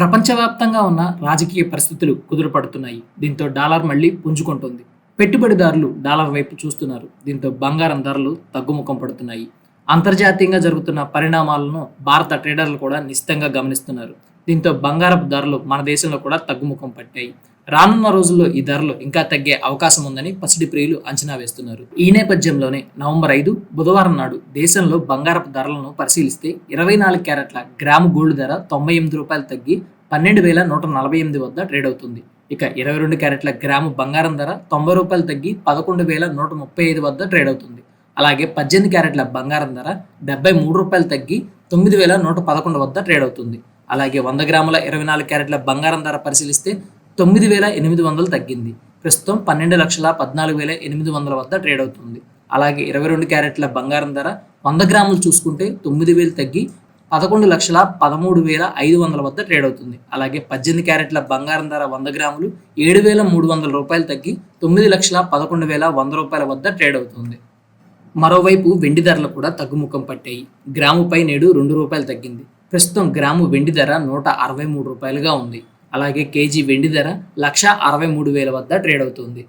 ప్రపంచవ్యాప్తంగా ఉన్న రాజకీయ పరిస్థితులు కుదురుపడుతున్నాయి. దీంతో డాలర్ మళ్ళీ పుంజుకుంటుంది. పెట్టుబడిదారులు డాలర్ వైపు చూస్తున్నారు. దీంతో బంగారం ధరలు తగ్గుముఖం పడుతున్నాయి. అంతర్జాతీయంగా జరుగుతున్న పరిణామాలను భారత ట్రేడర్లు కూడా నిశ్చితంగా గమనిస్తున్నారు. దీంతో బంగారపు ధరలు మన దేశంలో కూడా తగ్గుముఖం పట్టాయి. రానున్న రోజుల్లో ఈ ధరలు ఇంకా తగ్గే అవకాశం ఉందని పసిడి ప్రియులు అంచనా వేస్తున్నారు. ఈ నేపథ్యంలోనే నవంబర్ ఐదు బుధవారం నాడు దేశంలో బంగారపు ధరలను పరిశీలిస్తే ఇరవై నాలుగు క్యారెట్ల గ్రాము గోల్డ్ ధర తొంభై ఎనిమిది రూపాయలు తగ్గి పన్నెండు వేల నూట నలభై ఎనిమిది వద్ద ట్రేడ్ అవుతుంది. ఇక ఇరవై రెండు క్యారెట్ల గ్రాము బంగారం ధర తొంభై రూపాయలు తగ్గి పదకొండు వేల నూట ముప్పై ఐదు వద్ద ట్రేడ్ అవుతుంది. అలాగే పద్దెనిమిది క్యారెట్ల బంగారం ధర డెబ్బై మూడు రూపాయలు తగ్గి తొమ్మిది వేల నూట పదకొండు వద్ద ట్రేడ్ అవుతుంది. అలాగే వంద గ్రాముల ఇరవై నాలుగు క్యారెట్ల బంగారం ధర పరిశీలిస్తే తొమ్మిది వేల ఎనిమిది వందలు తగ్గింది. ప్రస్తుతం పన్నెండు లక్షల పద్నాలుగు వేల ఎనిమిది వందల వద్ద ట్రేడ్ అవుతుంది. అలాగే ఇరవై రెండు క్యారెట్ల బంగారం ధర వంద గ్రాములు చూసుకుంటే తొమ్మిది వేలు తగ్గి పదకొండు లక్షల పదమూడు వేల ఐదు వందల వద్ద ట్రేడ్ అవుతుంది. అలాగే పద్దెనిమిది క్యారెట్ల బంగారం ధర వంద గ్రాములు ఏడు వేల మూడు వందల రూపాయలు తగ్గి తొమ్మిది లక్షల పదకొండు వేల వంద రూపాయల వద్ద ట్రేడ్ అవుతుంది. మరోవైపు వెండి ధరలు కూడా తగ్గుముఖం పట్టాయి. గ్రాముపై నేడు రెండు రూపాయలు తగ్గింది. ప్రస్తుతం గ్రాము వెండి ధర నూట అరవై మూడు రూపాయలుగా ఉంది. అలాగే కేజీ వెండి ధర లక్ష అరవై మూడు వేల వద్ద ట్రేడ్ అవుతుంది.